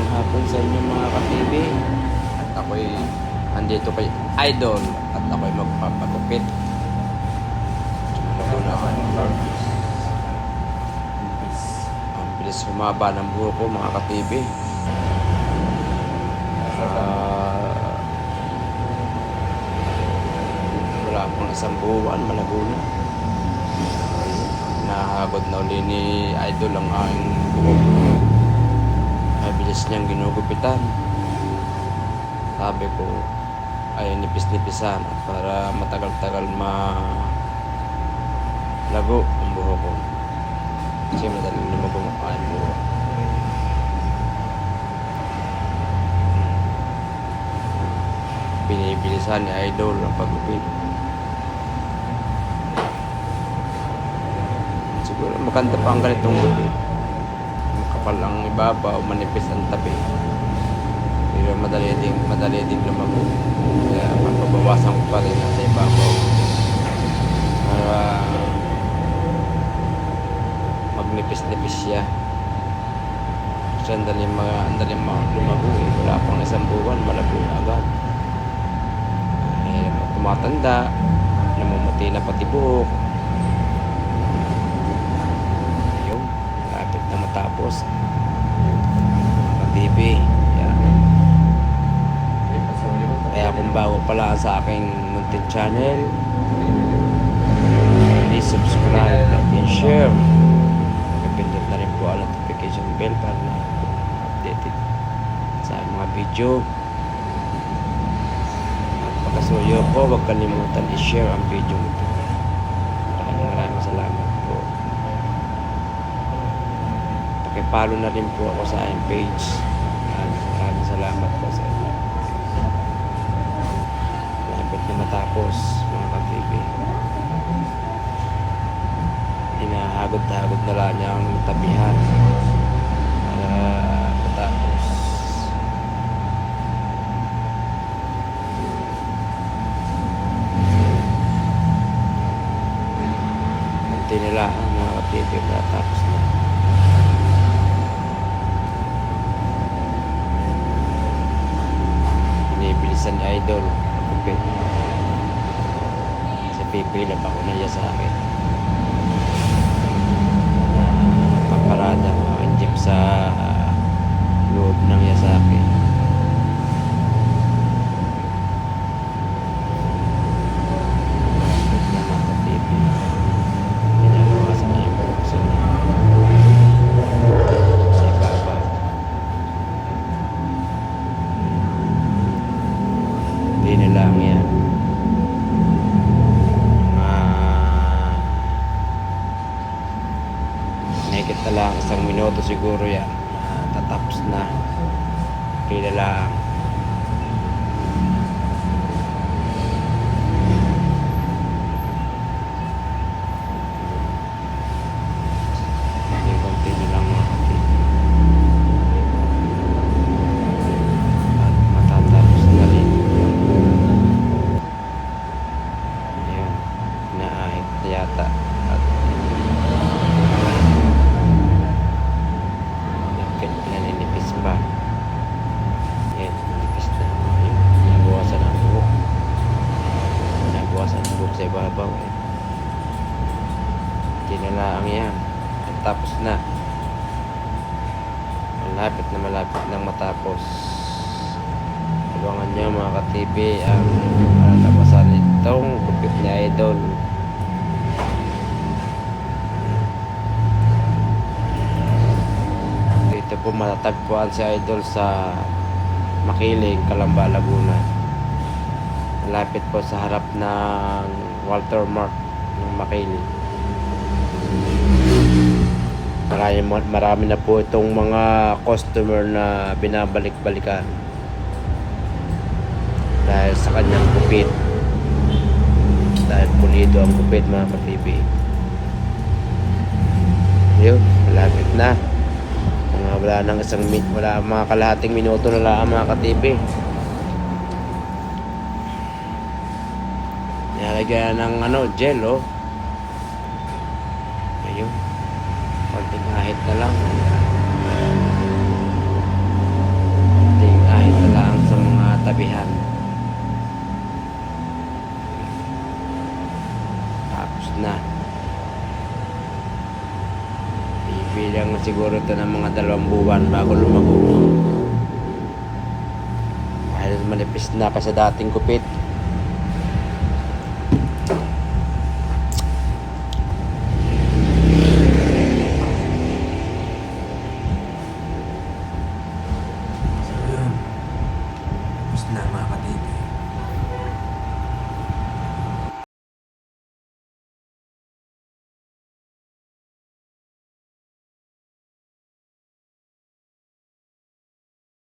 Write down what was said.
Magandang hapon sa inyo mga ka-TV. At ako'y andito kay Idol. At ako'y magpapagupit. Ako naman. Ang bilis humaba ng buho ko mga ka-TV. Uh, ah, wala akong isang buwan managuna. Nahagod na uli ni Idol ang aking buhok. Mabilis niyang ginugupitan. Sabi ko, ay nipis-nipisan para matagal-tagal ma lago ang buhok ko. Kasi madaling lumabong ang aking buhok. Binibilisan ni Idol ang paggupit. Siguro maganda pa ang ganitong gupit. Makapal ang ibabaw, manipis ang tabi. Pero madali ding, madali ding lumago. Kaya papabawasan ko pa rin sa ibabaw. Para magnipis-nipis siya. Kasi ang daling, mga, ang daling mga lumago eh. Wala pang isang buwan, malago na agad. Eh, tumatanda, namumuti na pati buhok. Ayun, lapit na matapos. Pag-TV, yeah. Kaya kung bago pala sa aking muntin channel, please subscribe, like, and share. Pindot na rin po ang notification bell para na updated sa mga video. At pagkasuyo ko, huwag kalimutan i-share ang video ito. Maraming maraming salamat po. Pakipalo na rin po ako sa aking page. Maraming maraming salamat po sa inyo. Lapit na matapos mga ka-TV. Hinahagod-hagod na lang niya ang tabihan para matapos. Kunti nila ang mga ka-TV matapos na. Ni Idol. Kupit. Sa pipila pa ko na sa akin. Paparada ang aking jeep sa loob ng Yasaki. Nakikit na lang isang minuto siguro yan. Matatapos na. Pila lang. Tinalaang yan. At tapos na. Malapit na malapit nang matapos. Abangan nyo mga ka-TV ang lalabasan nitong gupit ni Idol. Dito po matatagpuan si Idol sa Makiling, Calamba, Laguna. Malapit po sa harap ng Walter Mart ng Makiling. Marami, marami na po itong mga customer na binabalik-balikan dahil sa kanyang gupit. Dahil pulido ang gupit mga ka-TV. Yun, malapit na. Mga wala nang isang min wala mga kalahating minuto na lang mga ka-TV. Nilalagyan ng ano, gel oh. ahit na lang. Ting ahit na lang sa mga tabihan. Tapos na. Bibilang siguro ito ng mga dalawang buwan bago lumago. Dahil manipis na pa sa dating kupit.